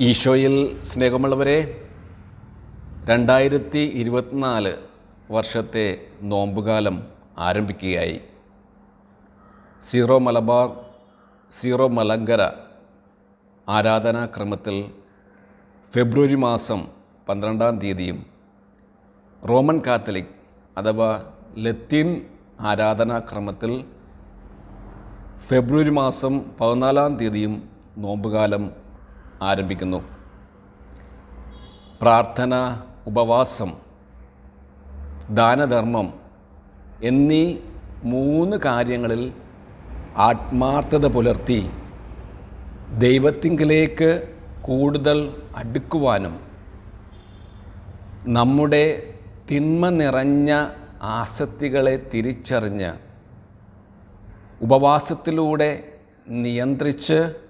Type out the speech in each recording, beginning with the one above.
ഈശോയിൽ സ്നേഹമുള്ളവരെ രണ്ടായിരത്തി ഇരുപത്തിനാല് വർഷത്തെ നോമ്പുകാലം ആരംഭിക്കുകയായി. സീറോ മലബാർ സീറോ മലങ്കര ആരാധനാക്രമത്തിൽ ഫെബ്രുവരി മാസം പന്ത്രണ്ടാം തീയതിയും റോമൻ കാത്തലിക് അഥവാ ലത്തീൻ ആരാധനാക്രമത്തിൽ ഫെബ്രുവരി മാസം പതിനാലാം തീയതിയും നോമ്പുകാലം ആരംഭിക്കുന്നു. പ്രാർത്ഥന ഉപവാസം ദാനധർമ്മം എന്നീ മൂന്ന് കാര്യങ്ങളിൽ ആത്മാർത്ഥത പുലർത്തി ദൈവത്തിങ്കിലേക്ക് കൂടുതൽ അടുക്കുവാനും നമ്മുടെ തിന്മ നിറഞ്ഞ ആസക്തികളെ തിരിച്ചറിഞ്ഞ് ഉപവാസത്തിലൂടെ നിയന്ത്രിച്ച്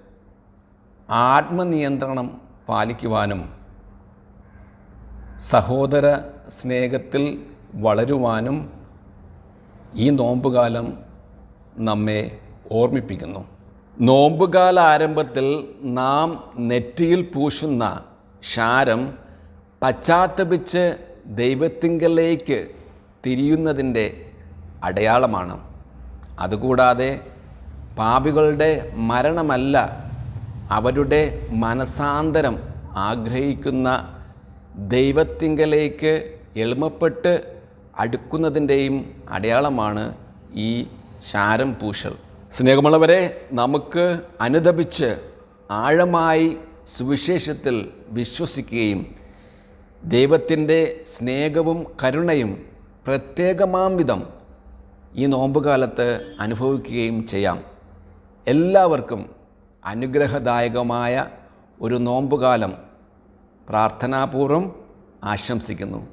ആത്മനിയന്ത്രണം പാലിക്കുവാനും സഹോദര സ്നേഹത്തിൽ വളരുവാനും ഈ നോമ്പുകാലം നമ്മെ ഓർമ്മിപ്പിക്കുന്നു. നോമ്പുകാല ആരംഭത്തിൽ നാം നെറ്റിയിൽ പൂശുന്ന ശാരം പശ്ചാത്തപിച്ച് ദൈവത്തിങ്കലേക്ക് തിരിയുന്നതിന്റെ അടയാളമാണ്. അതുകൂടാതെ പാപികളുടെ മരണമല്ല അവരുടെ മനസാന്തരം ആഗ്രഹിക്കുന്ന ദൈവത്തിങ്കലേക്ക് എളുമപ്പെട്ട് അടുക്കുന്നതിന്റെയും അടയാളമാണ് ഈ ശാരം പൂശൽ. സ്നേഹമുള്ളവരെ നമുക്ക് അനുദപിച്ച് ആഴമായി സുവിശേഷത്തിൽ വിശ്വസിക്കുകയും ദൈവത്തിന്റെ സ്നേഹവും കരുണയും പ്രത്യേകമാം വിധം ഈ നോമ്പുകാലത്ത് അനുഭവിക്കുകയും ചെയ്യാം. എല്ലാവർക്കും അനുഗ്രഹദായകമായ ഒരു നോമ്പുകാലം പ്രാർത്ഥനാപൂർവം ആശംസിക്കുന്നു.